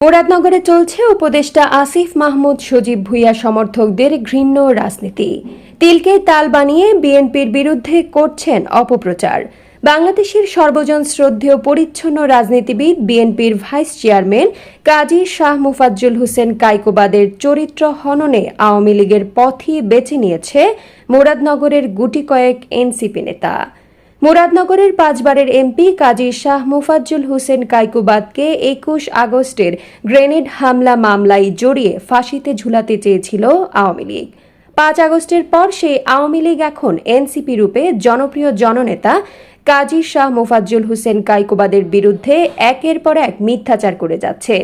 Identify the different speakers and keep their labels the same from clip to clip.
Speaker 1: মুরাদনগরে চলছে উপদেষ্টা আসিফ মাহমুদ সজীব ভুইয়া সমর্থকদের ঘৃণ্য রাজনীতি। তিলকে তাল বানিয়ে বিএনপির বিরুদ্ধে করছেন অপপ্রচার। বাংলাদেশের সর্বজন শ্রদ্ধেয় পরিচ্ছন্ন রাজনীতিবিদ বিএনপির ভাইস চেয়ারম্যান কাজী শাহ মুফাজ্জুল হোসেন কাইকোবাদের চরিত্র হননে আওয়ামী লীগের পথই বেছে নিয়েছে মুরাদনগরের গুটি কয়েক এনসিপি নেতা। মুরাদনগরের পাঁচবারের এমপি কাজী শাহ মুফাজ্জুল হোসেন কাইকুবাদকে একুশ আগস্টের গ্রেনেড হামলা মামলায় জড়িয়ে ফাঁসিতে ঝুলাতে চেয়েছিল আওয়ামী লীগ। পাঁচ আগস্টের পর সেই আওয়ামী লীগ এখন এনসিপি রূপে জনপ্রিয় জননেতা কাজী শাহ মুফাজ্জুল হোসেন কাইকুবাদের বিরুদ্ধে একের পর এক মিথ্যাচার করে যাচ্ছে।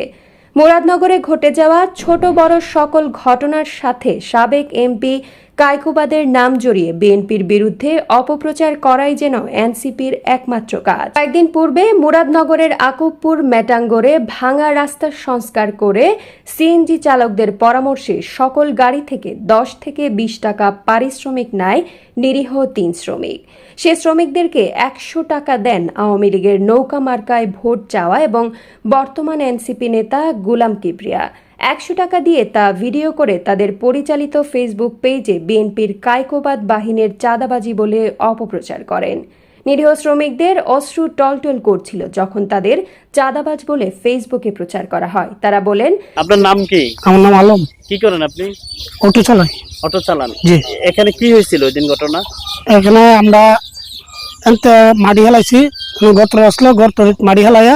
Speaker 1: মুরাদনগরে ঘটে যাওয়া ছোট বড় সকল ঘটনার সাথে সাবেক এমপি কায়কুবাদের নাম জড়িয়ে বিএনপির বিরুদ্ধে অপপ্রচার করাই যেন এনসিপির একমাত্র কাজ। কয়েকদিন পূর্বে মুরাদনগরের আকুবপুর মেটাঙ্গরে ভাঙা রাস্তার সংস্কার করে সিএনজি চালকদের পরামর্শে সকল গাড়ি থেকে দশ থেকে বিশ টাকা পারিশ্রমিক নেয় নিরীহ তিন শ্রমিক। সে শ্রমিকদেরকে একশো টাকা দেন আওয়ামী লীগের নৌকা মার্কায় ভোট চাওয়া এবং বর্তমান এনসিপি নেতা গুলাম কিবরিয়া। একশো টাকা দিয়ে তা ভিডিও করে তাদের পরিচালিত ফেসবুক পেজে বিএনপির কায়কোবাদ বাহিনীর চাঁদাবাজি বলে অপপ্রচার করেন। নিরীহ শ্রমিকদের অশ্রু টলটল করছিল যখন তাদের চাঁদাবাজ বলে ফেসবুকে প্রচার করা হয়। তারা বলেন
Speaker 2: আপনার নাম কি?
Speaker 3: আমার নাম আলম।
Speaker 2: কি করেন আপনি?
Speaker 3: অটো চালাই।
Speaker 2: অটো চালান।
Speaker 3: জি।
Speaker 2: এখানে কি হয়েছিল ওই দিন ঘটনা?
Speaker 3: এখানে আমরা মাটি হেলাইছি গত আসলো গত মাটি হেলাইয়া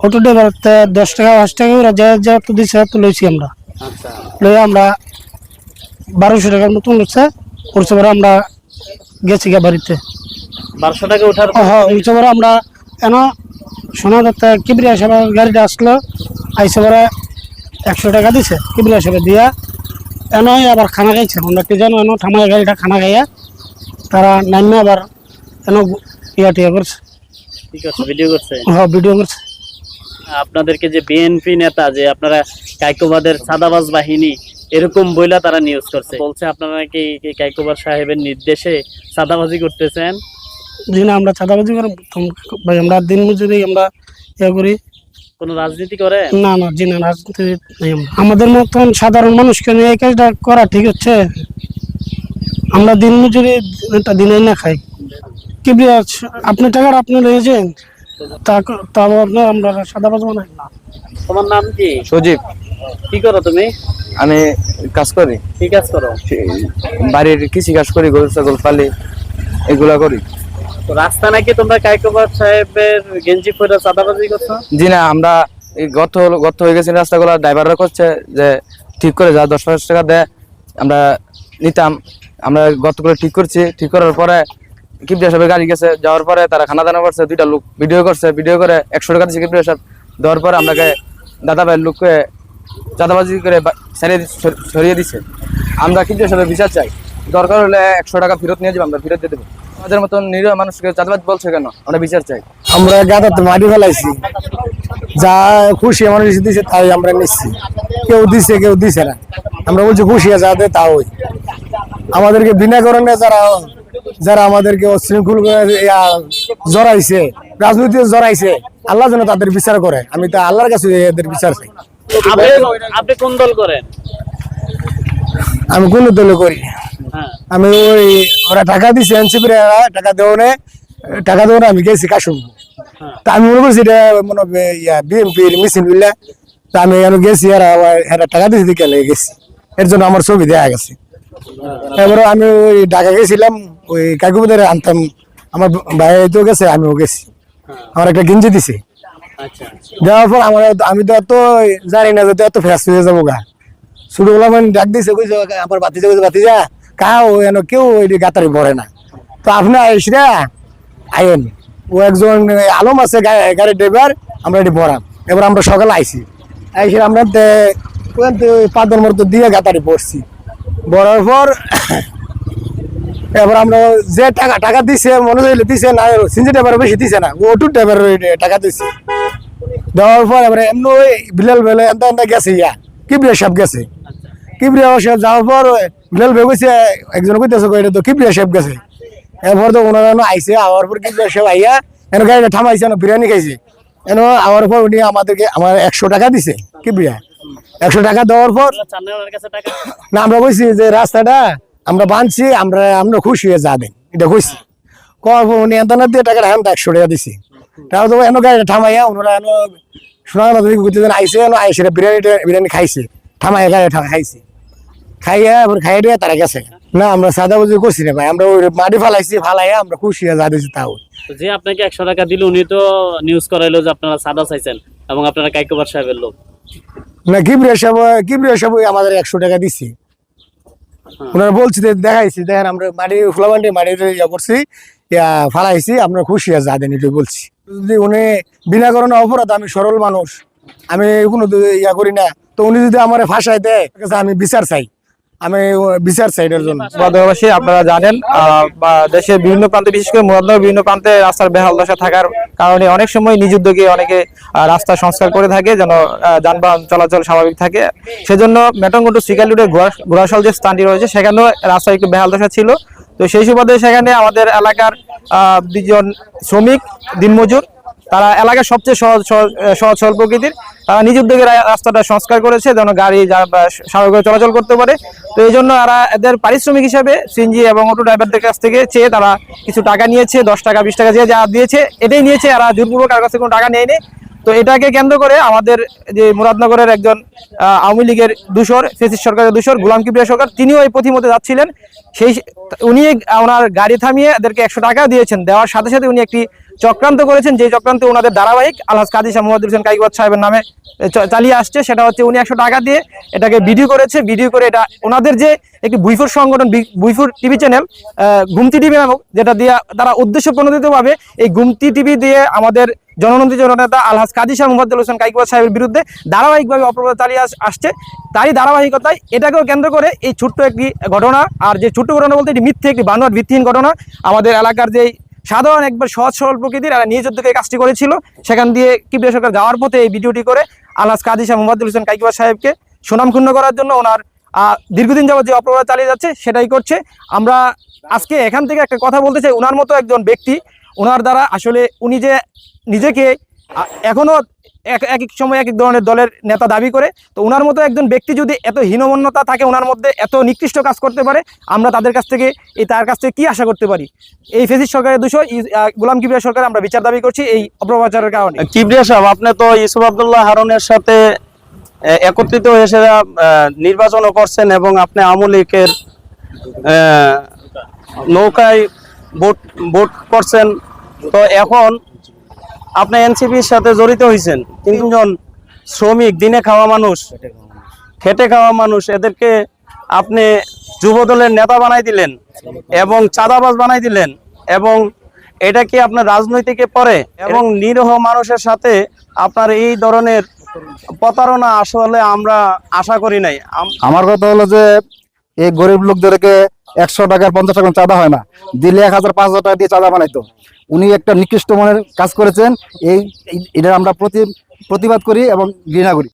Speaker 3: অটো ড্রাইভার দশ টাকা পাঁচ টাকা করে যা যা তো দিছে তো লইছি আমরা।
Speaker 2: আচ্ছা।
Speaker 3: লইয়া আমরা বারোশো টাকার মতন উঠছে উঠছে পরে আমরা গেছি গা বাড়িতে।
Speaker 2: বারোশো টাকা ওঠার
Speaker 3: ও হ্যাঁ উঠছে পরে আমরা কেন শোনা যাচ্ছে কিবরিয়া সাহেবের গাড়িটা আসলো আইসে পরে একশো টাকা দিছে কিবরিয়া সাহেব দিয়া এনই আবার খানা খাইছে। আমরা কি জানো এনো থামায় গাড়িটা খানা খাইয়া তারা নামে আবার এন ইয়া টিয়া করছে।
Speaker 2: ঠিক আছে ভিডিও করছে।
Speaker 3: হ্যাঁ ভিডিও করছে।
Speaker 2: আপনাদেরকে যে বিএনপি নেতা যে আপনারা কাইকোবাদের সাদাবাজ বাহিনী এরকম বইলা তারা নিউজ করছে। বলছে আপনারা নাকি এই কাইকোবাদ সাহেবের নির্দেশে সাদাবাজি করতেছেন?
Speaker 3: জি না আমরা চাঁদাবাজি করে ভাই আমরা দিন মজুরি আমরা ইয়া করি।
Speaker 2: কোনো রাজনীতি করে
Speaker 3: না না জি না রাজনীতি আমাদের মতন সাধারণ মানুষকে নিয়ে এই কাজটা করা ঠিক হচ্ছে? আমরা দিন মজুরি একটা দিনে না খাই। কি আপনি টাকার আপনি রয়েছেন? আপনার আমরা সাদাবাজ বানাই না।
Speaker 2: তোমার নাম কি?
Speaker 4: সজীব।
Speaker 2: কি করো তুমি?
Speaker 4: আমি কাজ করি।
Speaker 2: কি কাজ করো?
Speaker 4: বাড়ির কৃষি কাজ করি গরু ছাগল পালি এগুলা করি।
Speaker 2: তো রাস্তা নাকি তোমরা সাহেবের গেঞ্জি পরে চাঁদাবাজি করছ?
Speaker 4: জি না আমরা এই গত গত হয়ে গেছে রাস্তাগুলো ড্রাইভাররা করছে যে ঠিক করে যা দশ হাজার টাকা দেয় আমরা নিতাম। আমরা গত করে ঠিক করছি ঠিক করার পরে কিপডিয়া সাহেবের গাড়ি গেছে, যাওয়ার পরে তারা খানা দানা করছে, দুইটা লোক ভিডিও করছে ভিডিও করে একশো টাকা দিচ্ছে কিপডিয়া সাহেব দেওয়ার পরে আমাকে দাদা ভাইয়ের লোককে চাঁদাবাজি করে সরিয়ে সরিয়ে দিছে। আমরা কিপডিয়া সাহেবের বিচার চাই। দরকার হলে একশো টাকা ফেরত নিয়ে যাব, আমরা ফেরত দিয়ে দেবো। আমাদের মতন নিরীহ মানুষকে চাঁদাবাজ বলছে কেন? আমরা বিচার চাই।
Speaker 5: আমরা গাদাতে মাটি ফেলাইছি। যা খুশি আমার দিছে, তাই আমরা নিচ্ছি। কেউ দিছে কেউ দিছে না। আমরা বলছি, খুশি আছে তা ওই আমাদেরকে বিনা কারণে যারা যারা আমাদেরকে অশৃঙ্খল জড়াইছে রাজনীতি জড়াইছে আল্লাহ যেন তাদের বিচার করে। আমি তা আল্লাহর কাছে এদের বিচার চাই।
Speaker 2: আপনি কোন দল করেন?
Speaker 5: আমি কোন দলে করি
Speaker 2: হ্যাঁ।
Speaker 5: আমি ওই ওরা টাকা দিছে এনসিপি টাকা দেওয়া টাকা দেওয়া আমি গেছি কাশুম তা আমি মনে করছি এটা মনে ইয়া বিএনপির মিছিল বুঝলে তা আমি গেছি এরা টাকা দিয়েছি গেছি। এর জন্য আমার ছবি দেয়া গেছে। এবারে আমি ওই ঢাকা গেছিলাম ওই কাকুবাদের আনতাম। আমার ভাই তো গেছে আমিও গেছি। আমার একটা গেঞ্জি দিছে।
Speaker 2: আচ্ছা।
Speaker 5: দেওয়ার পর আমার আমি তো এত জানি না যে এত ফ্যাস হয়ে যাব গা। ছোটবেলা মানে ডাক দিছে কইছে আমার বাতি যা বাতি যা কাউ এন কেউ ওই গাতারি পড়ে না। তো আপনি আইসরা আইন ও একজন আলম আছে গাড়ির ড্রাইভার আমরা এটি পড়াম। এবার আমরা সকালে আইছি। আইসি আমরা পাদর মতো দিয়ে গাতারি পড়ছি। পড়ার পর এবার আমরা যে টাকা টাকা দিছে, মনে হইলে দিছে না সিঞ্জি ড্রাইভার বেশি দিছে না ও ড্রাইভার টাকা দিছে। দেওয়ার পর এবারে এমনি ওই বিলাল বেলে এনতা এনতা গেছে ইয়া, কিবরিয়া সাহেব গেছে। কিবরিয়া সাহেব যাওয়ার পর বিলাল বে কইছে একজন কইতেছে কই, এটা তো কিবরিয়া সাহেব গেছে। এরপর তো ওনারা আইছে, আওয়ার পর কিবরিয়া সাহেব আইয়া এনে গাড়িটা থামাইছে বিরিয়ানি খাইছে। এন আমার পর উনি আমাদেরকে, আমার একশো টাকা দিছে কিবরিয়া। একশো টাকা দেওয়ার পর
Speaker 2: না
Speaker 5: আমরা কইছি যে রাস্তাটা আমরা বানছি আমরা আমরা খুশি হয়ে যা দেন এটা কইছি। উনি দিয়ে টাকাটা একশো টাকা দিছি। তারপর তো এনে গাড়ি থামাইয়া ওনারা এনে শোনা গেল তুমি আইসে এনে আইসে বিরিয়ানি বিরিয়ানি খাইছে। থামাইয়া গাড়ি খাইছে। খাইয়া এবার খাইয়া দিয়ে তারা গেছে। না আমরা সাদা বুঝি করছি না ভাই আমরা ওই মাটি ফালাইছি ফালাইয়া আমরা খুশি যা তাও।
Speaker 2: যে আপনাকে একশো টাকা দিল উনি তো নিউজ করাইলো যে আপনারা সাদা চাইছেন এবং আপনারা কাইকোবার সাহেবের লোক।
Speaker 5: না কিবরিয়া সাহেব কিবরিয়া সাহেব আমাদের একশো টাকা দিছি। ওনারা বলছি দেখাইছি দেখেন আমরা মাটি ফুলাবান্ডি মাটি ইয়া করছি ইয়া ফালাইছি আমরা খুশি আছে আদেন দেন এটাই বলছি। যদি উনি বিনা কারণে অপরাধ আমি সরল মানুষ আমি কোনো ইয়া করি না তো উনি যদি আমার ফাঁসায় দেয় আমি বিচার চাই। আমি বিচার এটার জন্য।
Speaker 6: বাংলাদেশবাসী আপনারা জানেন দেশের বিভিন্ন প্রান্তে, বিশেষ করে মুরাদনগর বিভিন্ন প্রান্তে রাস্তার বেহাল দশা থাকার কারণে অনেক সময় নিজ উদ্যোগে অনেকে রাস্তা সংস্কার করে থাকে, যেন যানবাহন চলাচল স্বাভাবিক থাকে। সেজন্য মেটঙ্গটু সিকালুডের ঘোড়াশাল যে স্থানটি রয়েছে, সেখানেও রাস্তা একটু বেহাল দশা ছিল। তো সেই সুবাদে সেখানে আমাদের এলাকার দুজন শ্রমিক দিনমজুর তারা এলাকার সবচেয়ে সহজ সহজ সহজ প্রকৃতির। তারা নিজ উদ্যোগে রাস্তাটা সংস্কার করেছে, যেন গাড়ি স্বাভাবিকভাবে চলাচল করতে পারে। তো এই জন্য এরা এদের পারিশ্রমিক হিসাবে সিএনজি এবং অটো ড্রাইভারদের কাছ থেকে চেয়ে তারা কিছু টাকা নিয়েছে, দশ টাকা, বিশ টাকা যে যা দিয়েছে, এটাই নিয়েছে। এরা জোরপূর্বক কারও কাছে কোনো টাকা নেয়নি। তো এটাকে কেন্দ্র করে আমাদের যে মুরাদনগরের একজন আওয়ামী লীগের দূষর, ফেসিস সরকারের দূষর, গোলাম কিবরিয়া সরকার, তিনিও এই পথিমতে যাচ্ছিলেন। সেই, উনি ওনার গাড়ি থামিয়ে এদেরকে একশো টাকা দিয়েছেন। দেওয়ার সাথে সাথে উনি একটি চক্রান্ত করেছেন, যে চক্রান্ত ওনাদের ধারাবাহিক আলহাজ কাজী মোহাম্মদ হোসেন কাইকবাদ সাহেবের নামে চালিয়ে আসছে। সেটা হচ্ছে উনি একশো টাকা দিয়ে এটাকে ভিডিও করেছে। ভিডিও করে এটা ওনাদের যে একটি বুইফুর সংগঠন বুইফুর টিভি চ্যানেল গুমতি টিভি নামক যেটা দিয়ে তারা উদ্দেশ্য প্রণোদিতভাবে এই গুমতি টিভি দিয়ে আমাদের জননন্দী জননেতা আলহাজ কাজী শাহ মোহাম্মদ হোসেন কাইকবাদ সাহেবের বিরুদ্ধে ধারাবাহিকভাবে অপপ্রচার চালিয়ে আসছে। তারই ধারাবাহিকতায় এটাকেও কেন্দ্র করে এই ছোট্ট একটি ঘটনা আর যে ছোট্ট ঘটনা বলতে এটি মিথ্যে একটি বানোয়ার ভিত্তিহীন ঘটনা। আমাদের এলাকার যেই সাধারণ একবার সহজ সরল প্রকৃতির আর নিজ উদ্যোগে কাজটি করেছিল সেখান দিয়ে কিবরিয়া সরকার যাওয়ার পথে এই ভিডিওটি করে আলাস কাজী শাহ মোহাম্মদুল হোসেন কাইকিবা সাহেবকে সুনামক্ষুণ্ণ করার জন্য ওনার দীর্ঘদিন যাবত যে অপরাধ চালিয়ে যাচ্ছে সেটাই করছে। আমরা আজকে এখান থেকে একটা কথা বলতে চাই ওনার মতো একজন ব্যক্তি ওনার দ্বারা আসলে উনি যে নিজেকে আহ, এখনও এক এক সময় এক এক ধরনের দলের নেতা দাবি করে। তো ওনার মতো একজন ব্যক্তি যদি এত হীনমন্যতা থাকে ওনার মধ্যে এত নিকৃষ্ট কাজ করতে পারে, আমরা তাদের কাছ থেকে, এই তার কাছ থেকে কী আশা করতে পারি? এই ফেসিস সরকারের দুশো গোলাম কিবিয়া সরকার আমরা বিচার দাবি করছি এই অপপ্রচারের কারণে।
Speaker 2: কিবরিয়া সাহেব, আপনি তো ইউসুফ আবদুল্লাহ হারনের সাথে একত্রিত হয়ে সেটা নির্বাচনও করছেন এবং আপনি আমলিকের নৌকায় ভোট ভোট করছেন। তো এখন আপনি এনসিপির সাথে জড়িত হয়েছেন তিনজন শ্রমিক দিনে খাওয়া মানুষ খেটে খাওয়া মানুষ। এদেরকে আপনি যুবদলের নেতা বানাই দিলেন এবং চাঁদাবাজ বানাই দিলেন এবং এটা কি আপনার রাজনৈতিকে পরে এবং নিরহ মানুষের সাথে আপনার এই ধরনের প্রতারণা আসলে আমরা আশা করি নাই?
Speaker 7: আমার কথা হলো যে এই গরিব লোকদেরকে একশো টাকার পঞ্চাশ টাকা চাঁদা হয় না। দিলে এক হাজার, পাঁচ হাজার টাকা দিয়ে চাঁদা বানাইতো। উনি একটা নিকৃষ্ট মনের কাজ করেছেন। এই এটা আমরা প্রতি প্রতিবাদ করি এবং ঘৃণা করি।